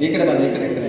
ಈ ಕಡೆ ಬನ್ನಿ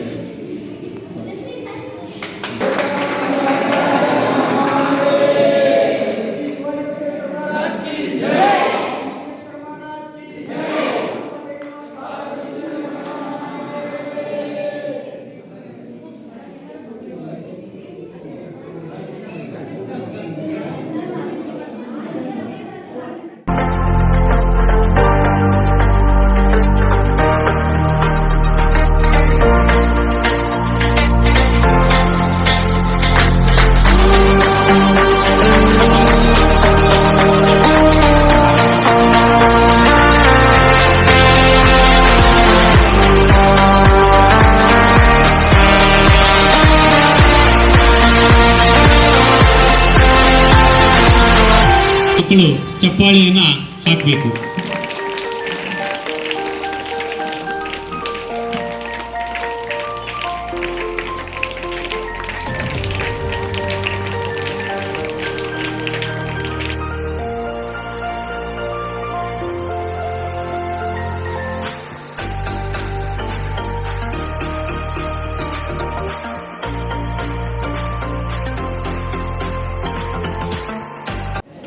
ಮಕ್ಕಳು ಚಪ್ಪಾಳೆಯನ್ನು ಹಾಕಬೇಕು.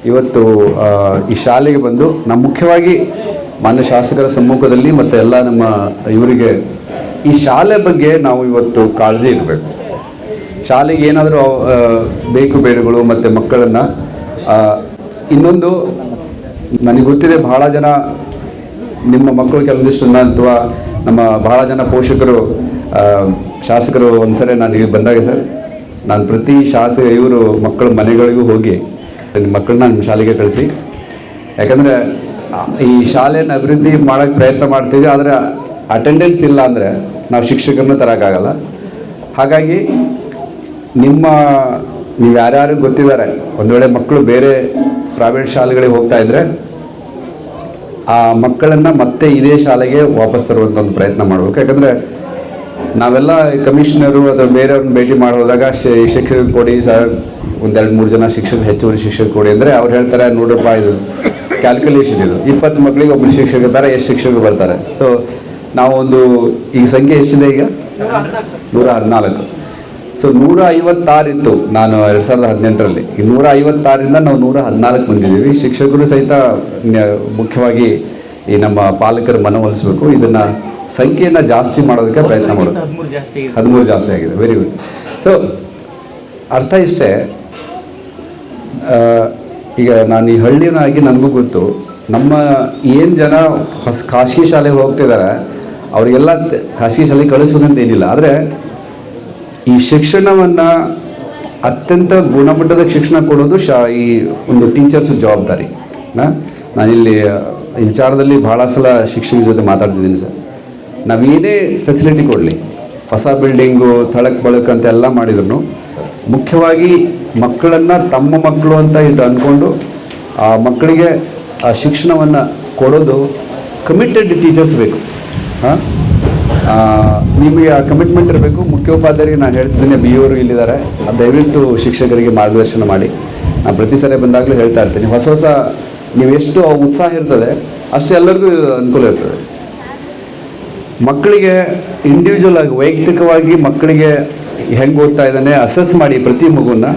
ಇವತ್ತು ಈ ಶಾಲೆಗೆ ಬಂದು ನಮ್ಮ ಮುಖ್ಯವಾಗಿ ಮಾನ್ಯ ಶಾಸಕರ ಸಮ್ಮುಖದಲ್ಲಿ ಮತ್ತು ಎಲ್ಲ ನಮ್ಮ ಇವರಿಗೆ ಈ ಶಾಲೆ ಬಗ್ಗೆ ನಾವು ಇವತ್ತು ಕಾಳಜಿ ಇರಬೇಕು ಶಾಲೆಗೆ ಏನಾದರೂ ಬೇಕು ಬೇಡಗಳು ಮತ್ತು ಮಕ್ಕಳನ್ನು ಇನ್ನೊಂದು ನನಗೆ ಗೊತ್ತಿದೆ ಬಹಳ ಜನ ನಿಮ್ಮ ಮಕ್ಕಳು ಕೆಲವೊಂದಿಷ್ಟು ಅಥವಾ ನಮ್ಮ ಬಹಳ ಜನ ಪೋಷಕರು ಶಾಸಕರು ಶಾಸಕರು ಒಂದ್ಸರಿ ನಾನು ಇಲ್ಲಿ ಬಂದಾಗ ಸರ್, ನಾನು ಪ್ರತಿ ಶಾಸಕ ಇವರು ಮಕ್ಕಳ ಮನೆಗಳಿಗೂ ಹೋಗಿ ನಿಮ್ಮ ಮಕ್ಕಳನ್ನ ನಿಮ್ಮ ಶಾಲೆಗೆ ಕಳಿಸಿ. ಯಾಕಂದರೆ ಈ ಶಾಲೆಯನ್ನು ಅಭಿವೃದ್ಧಿ ಮಾಡೋಕ್ಕೆ ಪ್ರಯತ್ನ ಮಾಡ್ತೀವಿ ಆದರೆ ಅಟೆಂಡೆನ್ಸ್ ಇಲ್ಲ ಅಂದರೆ ನಾವು ಶಿಕ್ಷಕರನ್ನ ತರೋಕ್ಕಾಗಲ್ಲ ಹಾಗಾಗಿ, ನಿಮ್ಮ, ನೀವು ಯಾರ್ಯಾರು ಗೊತ್ತಿದ್ದಾರೆ, ಒಂದು ವೇಳೆ ಮಕ್ಕಳು ಬೇರೆ ಪ್ರೈವೇಟ್ ಶಾಲೆಗಳಿಗೆ ಹೋಗ್ತಾ ಇದ್ದರೆ ಆ ಮಕ್ಕಳನ್ನು ಮತ್ತೆ ಇದೇ ಶಾಲೆಗೆ ವಾಪಸ್ ತರುವಂಥ ಒಂದು ಪ್ರಯತ್ನ ಮಾಡಬೇಕು. ಯಾಕಂದರೆ ನಾವೆಲ್ಲ ಕಮಿಷನರು ಅಥವಾ ಬೇರೆಯವ್ರನ್ನ ಭೇಟಿ ಮಾಡಿ ಹೋದಾಗ ಶಿ- ಶಿಕ್ಷಕರು ಕೊಡಿ ಸರ್, ಒಂದೆರಡು ಮೂರು ಜನ ಶಿಕ್ಷಕ ಹೆಚ್ಚುವರಿ ಶಿಕ್ಷಕ ಕೊಡಿ ಅಂದರೆ ಅವ್ರು ಹೇಳ್ತಾರೆ, ನೋಡ್ರಪ್ಪ ಇದು ಕ್ಯಾಲ್ಕುಲೇಷನ್ ಇದು. ಇಪ್ಪತ್ತು ಮಕ್ಕಳಿಗೆ ಒಬ್ಬರು ಶಿಕ್ಷಕ ಇರ್ತಾರೆ, ಎಷ್ಟು ಶಿಕ್ಷಕರು ಬರ್ತಾರೆ. ಸೊ ನಾವು ಒಂದು ಈ ಸಂಖ್ಯೆ ಎಷ್ಟಿದೆ ಈಗ? ನೂರ ಹದಿನಾಲ್ಕು. ಸೊ ನೂರ ಐವತ್ತಾರಿತ್ತು ನಾನು ಎರಡು ಸಾವಿರದ ಹದಿನೆಂಟರಲ್ಲಿ. ಈ ನೂರ ಐವತ್ತಾರಿಂದ ನಾವು ನೂರ ಹದಿನಾಲ್ಕು ಬಂದಿದ್ದೀವಿ. ಶಿಕ್ಷಕರು ಸಹಿತ ಮುಖ್ಯವಾಗಿ ಈ ನಮ್ಮ ಪಾಲಕರ ಮನವೊಲಿಸಬೇಕು. ಇದನ್ನ ಸಂಖ್ಯೆಯನ್ನು ಜಾಸ್ತಿ ಮಾಡೋದಕ್ಕೆ ಪ್ರಯತ್ನ ಮಾಡೋದು. ಹದಿಮೂರು ಜಾಸ್ತಿ ಆಗಿದೆ. ವೆರಿ ಗುಡ್ ಸೊ ಅರ್ಥ ಇಷ್ಟೇ? ಈಗ ನಾನು ಈ ಹಳ್ಳಿನಾಗಿ ನನಗೂ ಗೊತ್ತು. ನಮ್ಮ ಏನು ಜನ ಹೊಸ ಖಾಸಗಿ ಶಾಲೆಗೆ ಹೋಗ್ತಿದ್ದಾರೆ ಅವರಿಗೆಲ್ಲ ಖಾಸಗಿ ಶಾಲೆಗೆ ಕಳಿಸ್ಬೇಕಂತ ಏನಿಲ್ಲ. ಆದರೆ ಈ ಶಿಕ್ಷಣವನ್ನು ಅತ್ಯಂತ ಗುಣಮಟ್ಟದ ಶಿಕ್ಷಣ ಕೊಡೋದು ಶಾ ಈ ಒಂದು ಟೀಚರ್ಸ್ ಜವಾಬ್ದಾರಿ. ನಾ? ನಾನಿಲ್ಲಿ ಈ ವಿಚಾರದಲ್ಲಿ ಭಾಳ ಸಲ ಶಿಕ್ಷಣ ಜೊತೆ ಮಾತಾಡ್ತಿದ್ದೀನಿ ಸರ್. ನಾವೇನೇ ಫೆಸಿಲಿಟಿ ಕೊಡಲಿ, ಹೊಸ ಬಿಲ್ಡಿಂಗು ತಳಕ್ ಬಳಕ್ ಅಂತ ಎಲ್ಲ ಮಾಡಿದ್ರು ಮುಖ್ಯವಾಗಿ ಮಕ್ಕಳನ್ನು ತಮ್ಮ ಮಕ್ಕಳು ಅಂತ ಇಟ್ಟು ಅಂದ್ಕೊಂಡು ಆ ಮಕ್ಕಳಿಗೆ ಆ ಶಿಕ್ಷಣವನ್ನು ಕೊಡೋದು ಕಮಿಟೆಡ್ ಟೀಚರ್ಸ್ ಬೇಕು. ಹಾಂ? ನಿಮಗೆ ಆ ಕಮಿಟ್ಮೆಂಟ್ ಇರಬೇಕು. ಮುಖ್ಯೋಪಾಧ್ಯಾಯರಿಗೆ ನಾನು ಹೇಳ್ತಿದ್ದೀನಿ ಬಿ ಅವರು ಇಲ್ಲಿದ್ದಾರೆ ದಯವಿಟ್ಟು ಶಿಕ್ಷಕರಿಗೆ ಮಾರ್ಗದರ್ಶನ ಮಾಡಿ. ನಾನು ಪ್ರತಿ ಸಲ ಬಂದಾಗಲೂ ಹೇಳ್ತಾ ಇರ್ತೀನಿ. ಹೊಸ ಹೊಸ, ನೀವು ಎಷ್ಟು ಉತ್ಸಾಹ ಇರ್ತದೆ ಅಷ್ಟು ಎಲ್ಲರಿಗೂ ಅನುಕೂಲ ಇರ್ತದೆ. ಮಕ್ಕಳಿಗೆ ಇಂಡಿವಿಜುವಲ್ ಆಗಿ, ವೈಯಕ್ತಿಕವಾಗಿ ಮಕ್ಕಳಿಗೆ ಹೆಂಗೆ ಓದ್ತಾ ಇದ್ದಾನೆ ಅಸೆಸ್ ಮಾಡಿ ಪ್ರತಿ ಮಗುನ.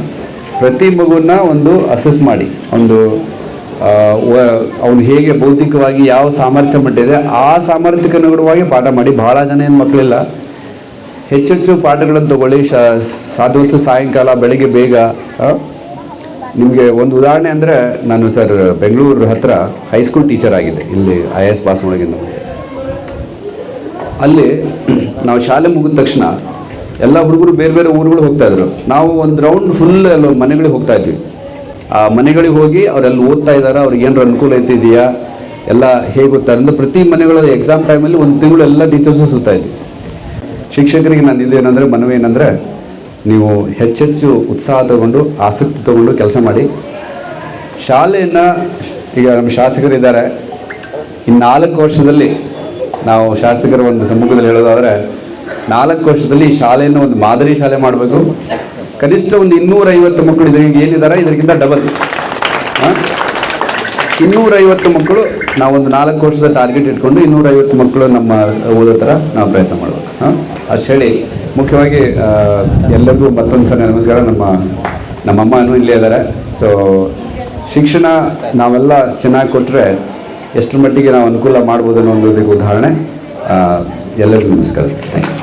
ಪ್ರತಿ ಮಗುನ ಒಂದು ಅಸೆಸ್ ಮಾಡಿ. ಒಂದು ಅವನು ಹೇಗೆ ಬೌದ್ಧಿಕವಾಗಿ ಯಾವ ಸಾಮರ್ಥ್ಯ ಮಟ್ಟಿದೆ ಆ ಸಾಮರ್ಥ್ಯಕ್ಕೆ ಅನುಗುಣವಾಗಿ ಪಾಠ ಮಾಡಿ. ಭಾಳ ಜನ ಏನು ಮಕ್ಕಳಿಲ್ಲ ಹೆಚ್ಚೆಚ್ಚು ಪಾಠಗಳನ್ನು ತಗೊಳ್ಳಿ. ಶ ಸಾಧೋಸು ಸಾಯಂಕಾಲ, ಬೆಳಗ್ಗೆ ಬೇಗ ನಿಮಗೆ ಒಂದು ಉದಾಹರಣೆ ಅಂದರೆ, ನಾನು ಸರ್, ಬೆಂಗಳೂರು ಹತ್ರ ಹೈಸ್ಕೂಲ್ ಟೀಚರ್ ಆಗಿದ್ದೆ ಇಲ್ಲಿ ಐ ಎ ಎಸ್ ಪಾಸ್ ಮಾಡೋಕ್ಕಿಂತ ಮುಂಚೆ. ಅಲ್ಲಿ ನಾವು ಶಾಲೆ ಮುಗಿದ ತಕ್ಷಣ ಎಲ್ಲ ಹುಡುಗರು ಬೇರೆ ಬೇರೆ ಊರುಗಳು ಹೋಗ್ತಾ ಇದ್ರು. ನಾವು ಒಂದು ರೌಂಡ್ ಫುಲ್ ಎಲ್ಲ ಮನೆಗಳಿಗೆ ಹೋಗ್ತಾ ಇದ್ವಿ. ಆ ಮನೆಗಳಿಗೆ ಹೋಗಿ ಅವರೆಲ್ಲ ಓದ್ತಾ ಇದ್ದಾರೆ ಅವ್ರಿಗೆ ಏನಾರು ಅನುಕೂಲ ಇದೆಯಾ? ಎಲ್ಲ ಹೇಗೆ ಗೊತ್ತಾರೆ ಅಂದ್ರೆ ಪ್ರತಿ ಮನೆಗಳ ಎಕ್ಸಾಮ್ ಟೈಮಲ್ಲಿ ಒಂದು ತಿಂಗಳು ಎಲ್ಲ ಟೀಚರ್ಸು ಸುತ್ತಾ ಇದ್ವಿ. ಶಿಕ್ಷಕರಿಗೆ ನಾನು ಇದೇನಂದರೆ ಮನವಿ ಏನಂದರೆ, ನೀವು ಹೆಚ್ಚೆಚ್ಚು ಉತ್ಸಾಹ ತಗೊಂಡು, ಆಸಕ್ತಿ ತಗೊಂಡು ಕೆಲಸ ಮಾಡಿ. ಶಾಲೆಯನ್ನು ಈಗ ನಮ್ಮ ಶಾಸಕರಿದ್ದಾರೆ. ಇನ್ನು ನಾಲ್ಕು ವರ್ಷದಲ್ಲಿ ನಾವು ಶಾಸಕರ ಒಂದು ಸಮ್ಮುಖದಲ್ಲಿ ಹೇಳೋದಾದರೆ, ನಾಲ್ಕು ವರ್ಷದಲ್ಲಿ ಶಾಲೆಯನ್ನು ಒಂದು ಮಾದರಿ ಶಾಲೆ ಮಾಡಬೇಕು. ಕನಿಷ್ಠ ಒಂದು ಇನ್ನೂರೈವತ್ತು ಮಕ್ಕಳು ಇದ್ರ ಏನಿದ್ದಾರೆ, ಇದಕ್ಕಿಂತ ಡಬಲ್ ಇನ್ನೂರೈವತ್ತು ಮಕ್ಕಳು, ನಾವೊಂದು ನಾಲ್ಕು ವರ್ಷದ ಟಾರ್ಗೆಟ್ ಇಟ್ಕೊಂಡು ಇನ್ನೂರೈವತ್ತು ಮಕ್ಕಳು ನಮ್ಮ ಓದೋ ಥರ ನಾವು ಪ್ರಯತ್ನ ಮಾಡಬೇಕು. ಹಾಂ? ಅಷ್ಟು ಹೇಳಿ, ಮುಖ್ಯವಾಗಿ ಎಲ್ಲರಿಗೂ ಮತ್ತೊಂದು ಸಲ ನಮಸ್ಕಾರ. ನಮ್ಮ ನಮ್ಮಮ್ಮನೂ ಇಲ್ಲೇ ಇದ್ದಾರೆ. ಸೊ ಶಿಕ್ಷಣ ನಾವೆಲ್ಲ ಚೆನ್ನಾಗಿ ಕೊಟ್ಟರೆ ಎಷ್ಟರ ಮಟ್ಟಿಗೆ ನಾವು ಅನುಕೂಲ ಮಾಡ್ಬೋದು ಅನ್ನೋದಕ್ಕೆ ಉದಾಹರಣೆ ಎಲ್ಲರಿಗೂ ನಮಸ್ಕಾರ. Thank you